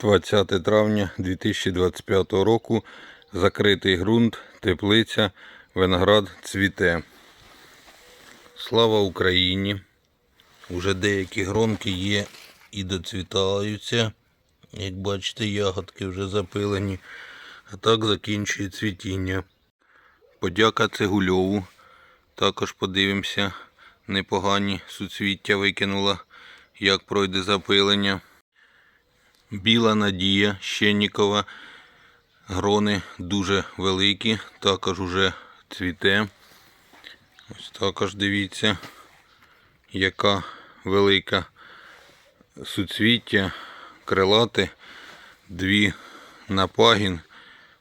20 травня 2025 року. Закритий ґрунт, теплиця, виноград цвіте. Слава Україні! Уже деякі гронки є і доцвітаються. Як бачите, ягодки вже запилені. А так закінчує цвітіння. Подяка Цегульову. Також подивимося. Непогані суцвіття викинула, як пройде запилення. Біла Надія Щеннікова. Грони дуже великі, також уже цвіте. Ось також дивіться, яка велика суцвіття, крилати, дві на пагін.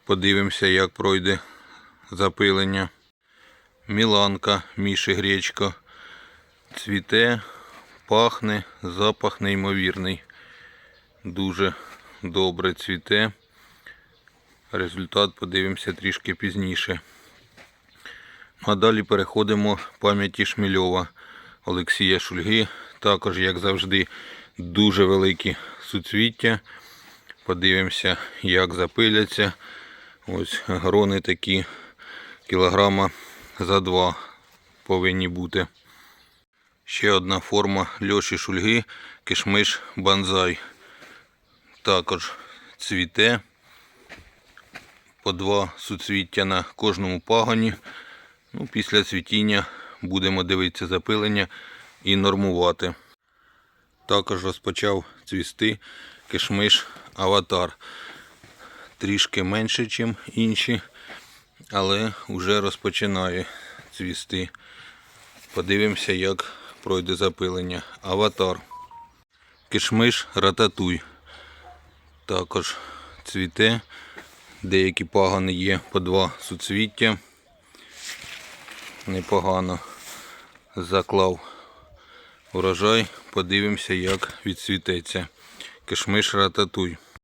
Подивимося, як пройде запилення. Міланка, Міші Гречко. Цвіте, пахне, запах неймовірний. Дуже добре цвіте. Результат подивимося трішки пізніше. А далі переходимо пам'яті Шмільова Олексія Шульги. Також, як завжди, дуже великі суцвіття. Подивимося, як запиляться. Ось грони такі кілограма за два повинні бути. Ще одна форма Льоші Шульги, кишмиш банзай. Також цвіте. По два суцвіття на кожному пагоні. Ну, після цвітіння будемо дивитися запилення і нормувати. Також розпочав цвісти кишмиш аватар. Трішки менше, ніж інші, але вже розпочинає цвісти. Подивимося, як пройде запилення. Аватар. Кишмиш рататуй. Також цвіте. Деякі пагони є по два суцвіття. Непогано заклав урожай. Подивимося, як відцвітеться. Кишмиш рататуй.